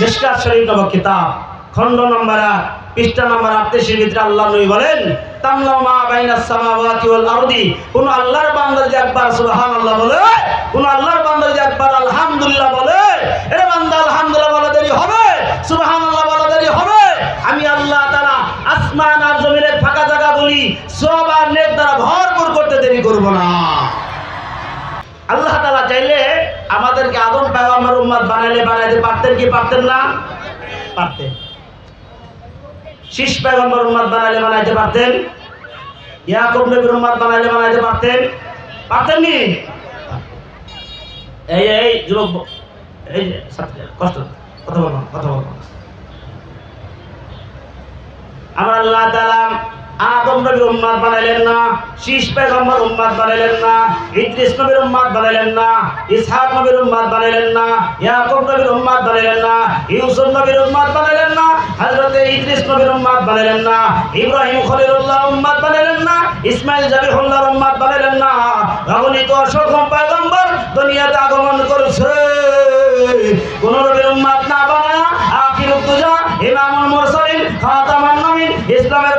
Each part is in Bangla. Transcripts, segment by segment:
মিসকাত শরীফ নামক কিতাব, খণ্ড নম্বর এক পৃষ্ঠা নম্বর আটত্রিশের ভিতরে আল্লাহ নবী বলেন সামাওয়াতি ওয়াল আরদি কোন আল্লাহর বান্দা যদি একবার, সুবহানাল্লাহ বলে, কোন আল্লাহর বান্দা যদি একবার আলহামদুলিল্লাহ বলে এ বান্দা, আলহামদুলিল্লাহ বলা দেরি হবে, সুবহানাল্লাহ বলা দেরি হবে আমি আল্লাহ তাআলা আসমান আর জমিনের ফাঁকা জায়গাগুলি সব আর নেক দ্বারা ভরপুর করতে দেরি করব না। আল্লাহ তাআলা চাইলে আমাদেরকে আদম পয়গম্বর উম্মত বানাইলে বানাইতে পারতেন কি পারতেন না? পারতেন। শীষ পয়গম্বর উম্মত বানাইলে বানাইতে পারতেন। ইয়াকুব নবীর উম্মত বানাইলে বানাইতে পারতেন। পারতেন নি? এই এই যুবক এই কষ্ট, কথা বলব কথা বলব। আমার আল্লাহ তাআলা আদম নবীর উম্মত বানাইলেন না, শীষ পয়গম্বর উম্মত বানাইলেন না, ইদ্রিস নবীর উম্মত বানাইলেন না, ইসহাক নবীর উম্মত বানাইলেন না, ইয়াকুব নবীর উম্মত বানাইলেন না, ইউসুফ নবীর উম্মত বানাইলেন না, হযরত ইদ্রিস নবীর উম্মত বানাইলেন না, ইব্রাহিম খলিলুল্লাহ উম্মত বানাইলেন না ইসমাইল জাবিহুল্লাহর উম্মত বানাইলেন না অগণিত অসংখ্য পয়গম্বর দুনিয়াতে আগমন করেছে। কোন নবীর উম্মত না বানায়া আখির তুজা ইমামুল মুরসালিন, খাতামান নবীন ইসলামের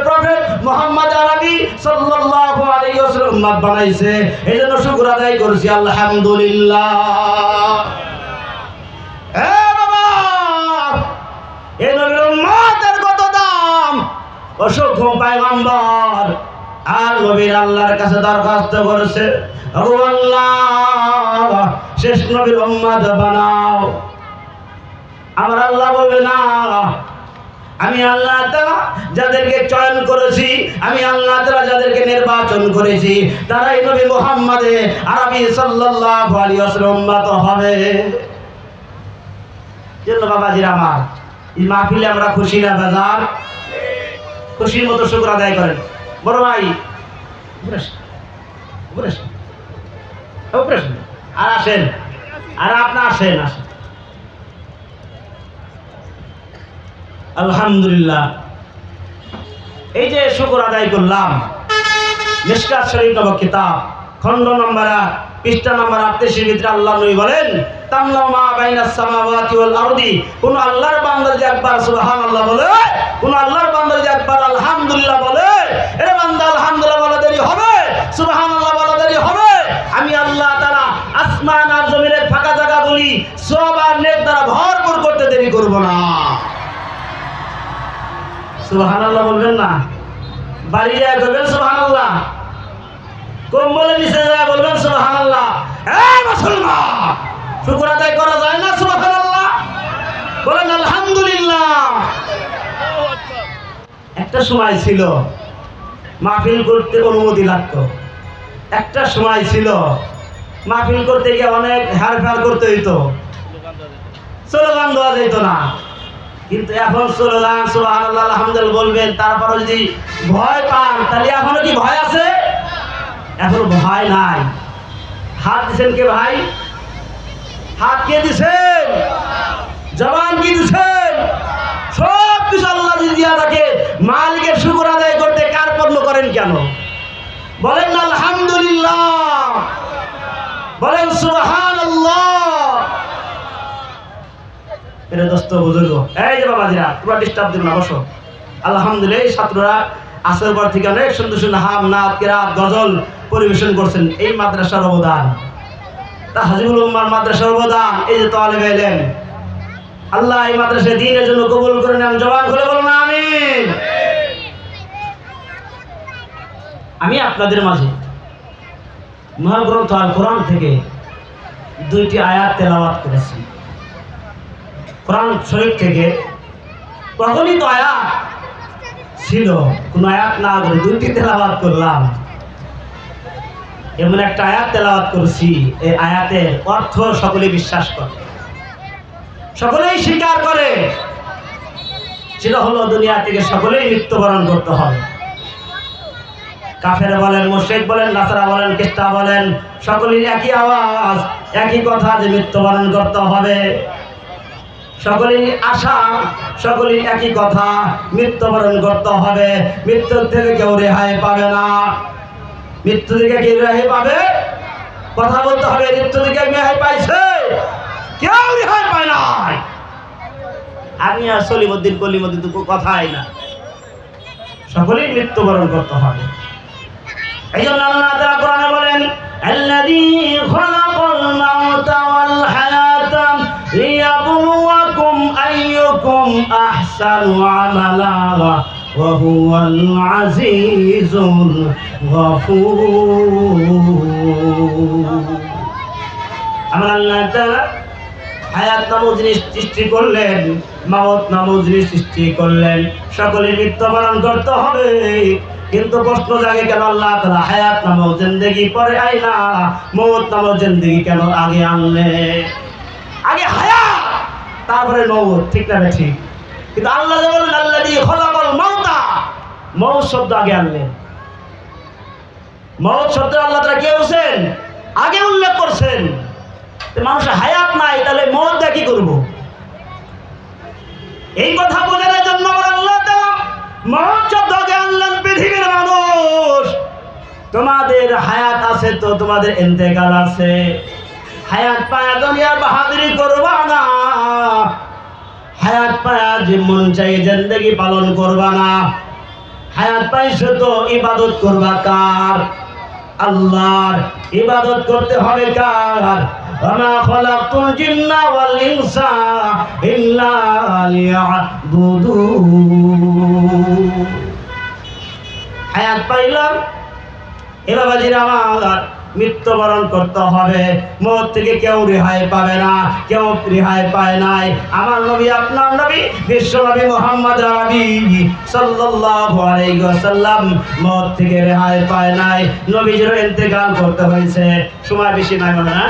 মুহাম্মদ আরবি সাল্লাল্লাহু আলাইহি ওয়াসাল্লাম উম্মত বানাইছে। এজন্য শুকর আদায় করছি, আলহামদুলিল্লাহ। এ বাবা, এ নবীর উম্মতের কত দাম? অসংখ্য পয়গম্বর। আর নবীর আল্লাহর কাছে দরখাস্ত করেছে আল্লাহ, শেষ নবীর উম্মত বানাও। আমার আল্লাহ বলবে, না আমি আল্লাহ তাআলা যাদেরকে চয়ন করেছি, আমি আল্লাহ তাআলা যাদেরকে নির্বাচন করেছি, তারাই নবী মুহাম্মাদে আরবি সাল্লাল্লাহু আলাইহি ওয়াসাল্লাম হবে। জন্য বাবাজির আমার, এই মাহফিলে আমরা খুশি না বাজার? খুশির মতো শুক্র আদায় করেন। বড় ভাই। আর আসেন, আর আপনি আসেন আসেন। আলহামদুলিল্লাহ। এই যে শুকর আদায় করলাম, মিসকাত শরীফ নামক কিতাব, খণ্ড নম্বর পৃষ্ঠা নম্বর আটত্রিশের ভিতরে আল্লাহ নবী বলেন বলে বলে বলা বলা আমি আল্লাহ তাআলা আসমান আর জমিনের ফাঁকা জায়গাগুলি, সব আর নেক দ্বারা ভরপুর করতে দেরি করব না। সুবহানাল্লাহ বলবেন না। বাড়ি যায় বলবেন সুবহানাল্লাহ। কম্বলের নিচে যায় বলবেন সুবহানাল্লাহ। এই মুসলমান, শুকর আদায় করা যায় না সুবহানাল্লাহ? বলেন, আলহামদুলিল্লাহ। একটা সময় ছিল, মাহফিল করতে অনুমতি লাগতো। একটা সময় ছিল, মাহফিল করতে গিয়ে অনেক হেরফের করতে হইতো। স্লোগান দেওয়া যেত না। কিন্তু এখন স্লোগান সুবহানাল্লাহ, আলহামদুলিল্লাহ বলবেন তারপরে যদি ভয় পান, তাহলে এখনও কি ভয় আছে? এখন ভয় নাই। হাত দিছেন কে ভাই? হাত কে দিছেন? জবান কি দিছেন? সব কিছু আল্লাহ যদি দিয়া থাকে, মালিকের শুকর আদায় করতে কার পণ্য করেন কেন? বলেন আলহামদুলিল্লাহ। বলেন সুবহান এটা দোস্ত বুজুর্গ। এই যে তোমরা ডিস্টার্ব না, বসো। আলহামদুলিল্লাহ ছাত্ররা আসর পর থেকে অনেক সুন্দর সুন্দর হাম কেরাত, গজল পরিবেশন করছেন। এই মাদ্রাসার অবদান। তা হাজিবুল উম্মার মাদ্রাসার অবদান, এই যে তোয়ালে এলেন আল্লাহ এই মাদ্রাসায় দিনের জন্য কবুল করে নেন, জবান খুলে বলুন, আমিন। আমি আপনাদের মাঝে মহাগ্রন্থ আল কোরআন থেকে দুইটি আয়াত তেলাওয়াত করেছি। কোরআন শরীফ থেকে প্রচলিত আয়াত ছিল, কোন আয়াত না করে দুইটি তেলাওয়াত করলাম। এমন একটা আয়াত তেলাওয়াত করছি, এই আয়াতের অর্থ সকলে বিশ্বাস করে। সকলেই স্বীকার করে, সেটা হলো দুনিয়া থেকে সকলেই মৃত্যুবরণ করতে হবে। কাফের বলেন, মুশরিক বলেন, নাসারা বলেন খ্রিস্টা বলেন সকলেই একই আওয়াজ, একই কথা যে মৃত্যুবরণ করতে হবে। সকলেরই আশা, সকলেরই একই কথা, মৃত্যুবরণ করতে হবে। মৃত্যুর থেকে কেউ রেহাই পাবে না। মৃত্যু থেকে কেউ রেহাই পাবে? কথা বলতে হবে মৃত্যু থেকে রেহাই পাইছে? কেউ রেহাই পায় না আমি আর সলিমদ্দিন কলিমদ্দিন তো কথাই না। সকলেই মৃত্যুবরণ করতে হবে। এই জন্য আল্লাহ তারা কোরআনে বলেন, আল্লাযী খালাকাল মাউতা ওয়াল হায়াত ليبلوكم أيكم أحسن عملا وهو العزيز الغفور আমার আল্লাহ তাআলা হায়াত নামক জিনিস সৃষ্টি করলেন মাওত নামক জিনিস সৃষ্টি করলেন সকলের মৃত্যুবরণ করতে হবে কিন্তু প্রশ্ন জাগে কেন আল্লাহ তাআলা হায়াত নামক জিন্দেগি পরে আইনা মৌত নামক জিন্দেগি কেন আগে আনলে আগে হায়াত তারপরে মৌত ঠিক না ঠিক কিন্তু আল্লাহ আল্লাহ দিয়ে খলাকল মৌতা মৌত শব্দ আগে আনলেন। মৌত শব্দ আল্লাহ তারা কে বলছেন? আগে উল্লেখ করছেন। মানুষের হায়াত নাই, তাহলে মৌত দিয়ে কি করব? এই কথা বোঝানোর জন্য আল্লাহ মৌত শব্দ আগে আনলেন পৃথিবীর মানুষ। তোমাদের হায়াত আছে তো তোমাদের ইন্তেকাল আছে। হায়াত পায়া দুনিয়ার বাহাদুরি করবা না হায়াত পায়া যে মন চাই জিন্দগি পালন করবা না হায়াত পাইছো তো ইবাদত করবা কার আল্লাহর ইবাদত করতে হবে কার وما خلقت الجن والإنس إلا ليعبدون হায়াত পাইলাম এবার বাজির আমার মৃত্যুবরণ করতে হবে। মত থেকে কেউ রেহাই পাবে না, কেউ রেহাই পায় নাই। আমার নবী, আপনার নবী, বিশ্ব নবী মোহাম্মদ আরবি সাল্লাল্লাহু মত থেকে রেহাই পায় নাই। নবীজির ইন্তেকাল করতে হয়েছে। সময় বেশি নাই মনে না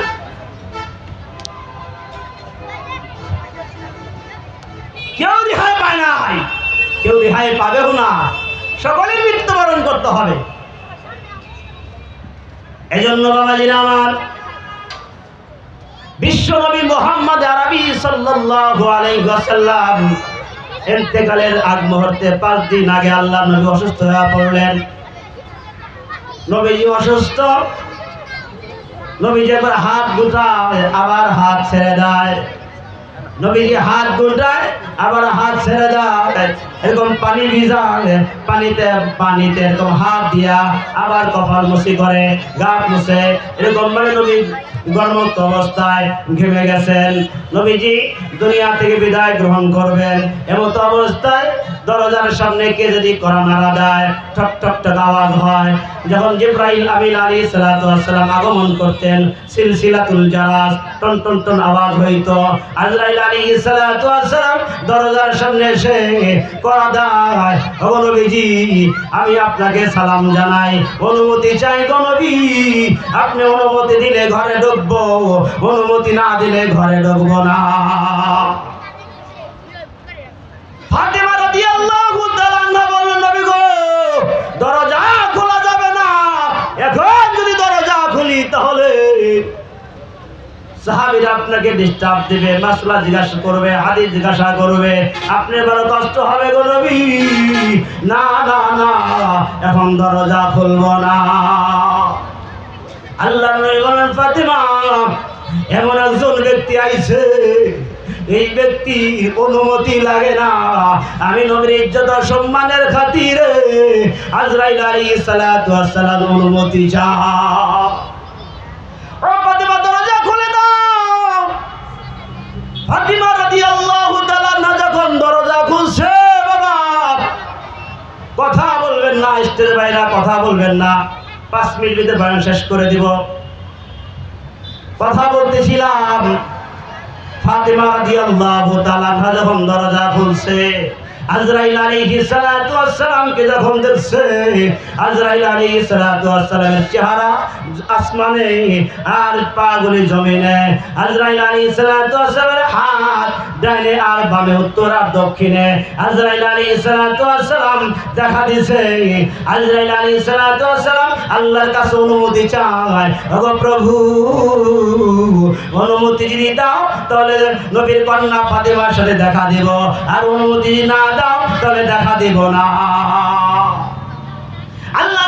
কেউ রেহাই পায় নাই। কেউ রেহাই পাবেও না। সকলেই মৃত্যুবরণ করতে হবে। এই জন্য বাবাজিরা আমার বিশ্বনবী মোহাম্মদ আরবি সাল্লাল্লাহু আলাইহি ওয়াসাল্লাম ইন্তেকালের আগ মুহূর্তে পাঁচ দিন আগে আল্লাহ নবী অসুস্থ হয়ে পড়লেন। নবীজি অসুস্থ। নবীজি একবার হাত গুটায়, আবার হাত ছেড়ে দেয়। নবীজি হাত দুলটায় আবার হাত ছেড়ে দেয়। এরকম পানি ভিজান পানিতে পানিতে এরকম হাত দিয়া আবার কপাল মুসি করে গা মুছে। এরকম মানে নবী গর্মক্ত অবস্থায় ঘেমে গেছেন। নবীজি দুনিয়া থেকে বিদায় গ্রহণ করবেন। এমত অবস্থায় দরজার সামনে কে যদি করা নাড়া দেয় ঠক ঠক ঠক আওয়াজ হয়। যখন জিব্রাইল আমিন আলী সালাম আগমন করতেন, সিলসিলাতুল জারাস টন টন টন আওয়াজ হইতো। আজরাইল আলী সালাম দরজার সামনে এসে করা দেয় নবীজি, আমি আপনাকে সালাম জানাই, অনুমতি চাই গো নবী। আপনি অনুমতি দিলে ঘরে ঢুকবো, অনুমতি না দিলে ঘরে ঢুকবো না। ফাতেমা সাহাবীরা আপনাকে ডিস্টার্ব দিবে, মাসলা জিজ্ঞাসা করবে, হাদিস জিজ্ঞাসা করবে। আপনি বড় কষ্ট হবে গো নবী। না না না, এখন দরজা খুলবো না। আল্লাহ নবী বলেন, ফাতেমা, এমন একজন ব্যক্তি আইছে এই ব্যক্তি অনুমতি লাগে না। আমি নবীর ইজ্জত সম্মানের খাতিরে আজরাইল ওয়াস সালাম অনুমতি খুলছে কথা বলবেন না কথা বলবেন না। পাঁচ মিনিট ভিতরে শেষ করে দিব। কথা বলতেছিলাম। ফাতেমা রাদিয়াল্লাহু তাআলা যখন দরজা খুলছে, আজরাইল আলাইহিস সালাতু ওয়াস সালামকে যখন দেখছে, আজরাইল আলাইহিস সালাতু ওয়াস সালামের চেহারা আসমানে আর পাগুলি জমিনে, আজরাইল আলাইহিস সালাতু ওয়াস সালামের হাত ডাইনে আর বামে উত্তর আর দক্ষিণে, আজরাইল আলাইহিস সালাতু ওয়াস দেখা দিছে আজরাইল আলাইহিস সালাতু ওয়াস আল্লাহর কাছে অনুমতি চায় প্রভু অনুমতি যদি দাও, তাহলে নবীর কন্যা ফাতেমার সাথে দেখা দেব। আর অনুমতি যদি না দাও, তাহলে দেখা দেব না। আল্লাহ!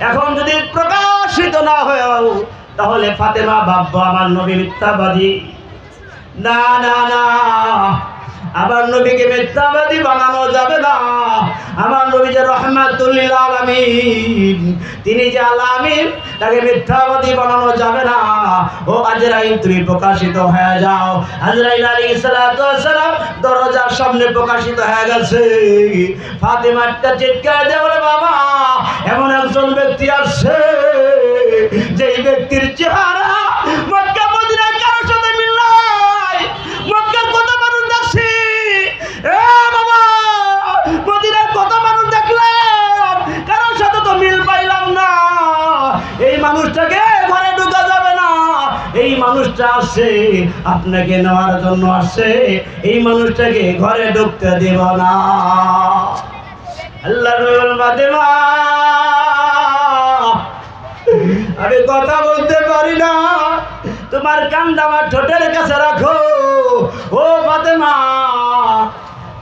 এখন যদি প্রকাশিত না হয়ে তাহলে ফাতেমা ভাববো আমার নবী মিথ্যাবাদী। না না না আমার নবীকে মিথ্যাবাদী বানানো যাবে না। আমার নবী যে রহমাতুল্লিল আলামিন, তিনি যে আলামিন, তাকে মিথ্যাবাদী বানানো যাবে না। ও আজরাইল, তুমি প্রকাশিত হয়ে যাও। আজরাইল ওয়াস সালাম দরজার সামনে প্রকাশিত হয়ে গেছে। ফাতেমাটা চিৎকার বলে, বাবা, এমন একজন ব্যক্তি আসছে, যেই ব্যক্তির চেহারা মানুষটা আসে, আপনাকে নেওয়ার জন্য আসে, এই মানুষটাকে ঘরে ঢুকতে দেব না। আল্লাহ আমি কথা বলতে পারি না। তোমার কান্দা আমার ঠোঁটের কাছে রাখো। ও ফাতেমা।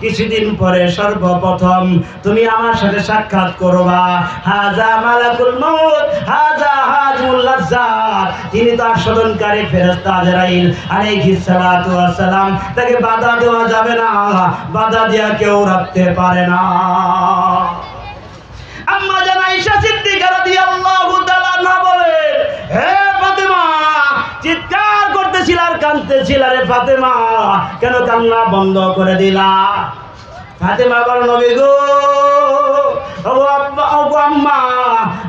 কিছুদিন পরে সর্বপ্রথম তুমি আমার সাথে সাক্ষাৎ করবা। হাজা মালাকুল মউত, হাজা হাজমুল লাজ্জাত তিনি তো আস্বাদনকারী ফেরেশতা আজরাইল আলাইহিস সালাতু ওয়াস সালাম তাকে বাধা দেওয়া যাবে না, বাধা দেওয়া কেউ রাখতে পারে না। আম্মা ফাতেমা, কেন কান্না বন্ধ করে দিলা? ফাতেমা বল, নবী গো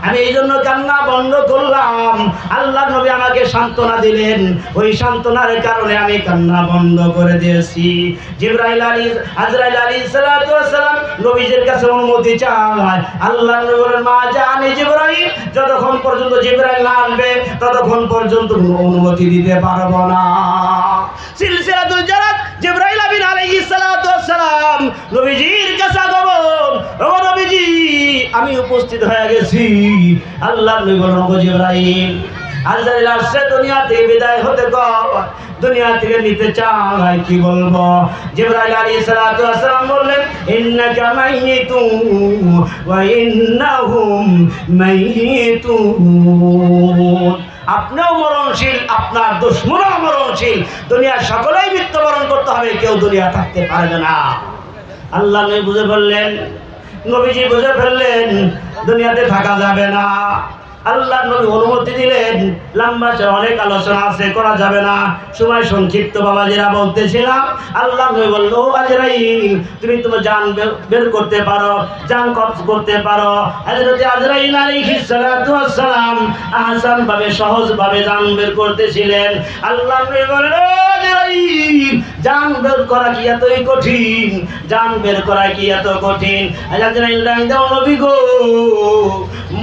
আমি এই জন্য কান্না বন্ধ করলাম। আল্লাহ নবী আমাকে সান্ত্বনা দিলেন। ওই সান্ত্বনার কারণে আমি কান্না বন্ধ করে দিয়েছি। জিব্রাইল আলী, আজরাইল আলী সালাত নবীজির কাছে অনুমতি চায় আল্লাহ বলেন, মা জানি জিব্রাইল, যতক্ষণ পর্যন্ত জিব্রাইল না আসবে, ততক্ষণ পর্যন্ত অনুমতি দিতে পারব না। সিলসিলাতুল জারাত, জিব্রাইল আমিন আলাইহিস সালাতু সালাম, নবীজির কাছে আগমন। ও নবীজি, আমি উপস্থিত হয়ে গেছি। আল্লাহ নবী বলেন জিব্রাইল আজরাইল আসছে দুনিয়া থেকে বিদায় হতে কর। দুনিয়া থেকে নিতে চাই কি বলব? জিব্রাইল আলাইহিস সালাতু সালাম বললেন, ইন্নাকা মাইয়িতুন ওয়া ইন্নাহুম মাইয়িতুন। আপনিও মরণশীল, আপনার দুশ্মনও মরণশীল। দুনিয়ার সকলেই মৃত্যুবরণ করতে হবে, কেউ দুনিয়া থাকতে পারবে না। আল্লাহ নবী বুঝে ফেললেন, নবীজি বুঝে ফেললেন, দুনিয়াতে থাকা যাবে না। আল্লাহ নবী অনুমতি দিলেন। লম্বা অনেক আলোচনা আছে, করা যাবে না। সময় সংক্ষিপ্ত বাবাজিরা বলতেছিলাম আল্লাহ নবী বলল আজরাইল, তুমি তোমার জান বের- করতে পারো জান কবজ করতে পারো। হযরত আজরাইল আলাইহিস সালাতু ওয়াস সালাম আহসান ভাবে সহজ ভাবে জান বের করতেছিলেন। আল্লাহ নবী বললেন, "ও আজরাইল জান বের করা কি এতই কঠিন? জান বের করা কি এত কঠিন? আজরাইল ডাক দাও নবী গো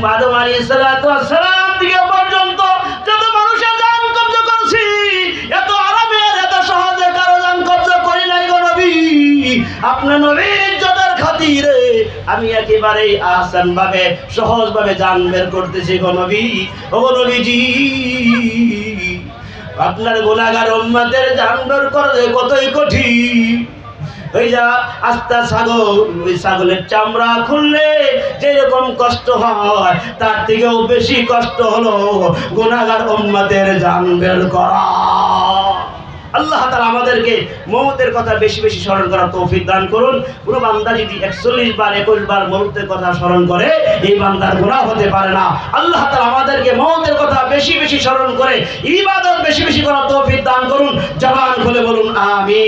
আলাইহিস সালাতু থেকে মানুষের করছি, এত এত সহজে কারও করি নাই আপনার নবীর খাতিরে আমি একেবারে আসান ভাবে সহজ ভাবে বের করতেছি গো আপনার গুণাগার উম্মাদের জান বের করতে কতই কঠিন। যা, আস্তা ছাগল ছাগলের চামড়া খুললে যেরকম কষ্ট হয়, তার থেকেও বেশি কষ্ট হলো উম্মাদের জান বের করা। আল্লাহ তালা আমাদেরকে মমতের কথা বেশি বেশি স্মরণ করার তৌফিক দান করুন। কোনো বান্দা যদি একচল্লিশ বার, একুশ বার মমতের কথা স্মরণ করে, এই বান্দার গুণা হতে পারে না। আল্লাহ তালা আমাদেরকে মমতের কথা বেশি বেশি স্মরণ করে, ইবাদত বেশি বেশি করার তৌফিক দান করুন। জবান খুলে বলুন আমি